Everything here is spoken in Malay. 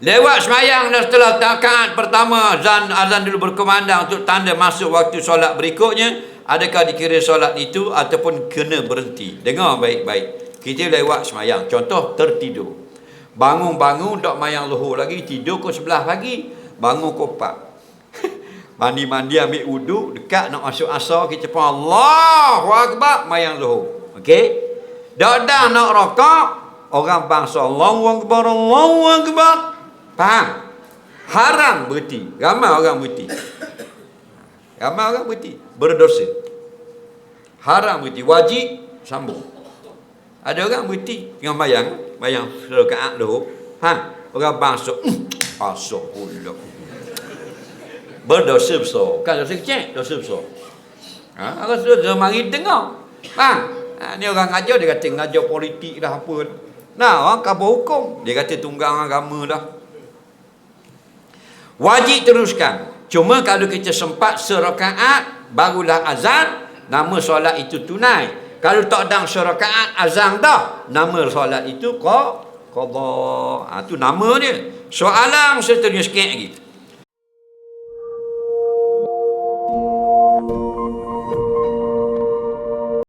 Lewat semayang dan setelah takaat pertama azan azan dulu berkumandang untuk tanda masuk waktu solat berikutnya. Adakah dikira solat itu ataupun kena berhenti? Dengar baik-baik. Kita lewat semayang. Contoh tertidur. Bangun-bangun tak mayang zuhur lagi tidur ke sebelah pagi bangun ke mandi-mandi ambil wuduk dekat nak masuk asar kita pun Allahu Akbar mayang zuhur okey? Dak dah nak rokok orang bangsa Allahu Akbar Allahu Akbar Faham? Haram berhenti. Ramai orang berhenti. Ramai orang berhenti. Berdosa. Haram berhenti. Wajib sambung. Ada orang berhenti dengan bayang. Bayang rakaat dulu. Ha? Orang bangsa. Asok pula. Berdosa besar. Kan dosa kecil? Dosa besar. Ha? Orang sudah mari dengar. Ha? ha? Ni orang ngajar dia kata ngajar politik dah apa. Nah, orang kabur hukum. Dia kata tunggang agama dah. Wajib teruskan. Cuma kalau kita sempat serakaat, barulah azan, nama solat itu tunai. Kalau tak ada serakaat azan dah, nama solat itu qada. Ha, tu nama dia. Soalan seterusnya sikit lagi.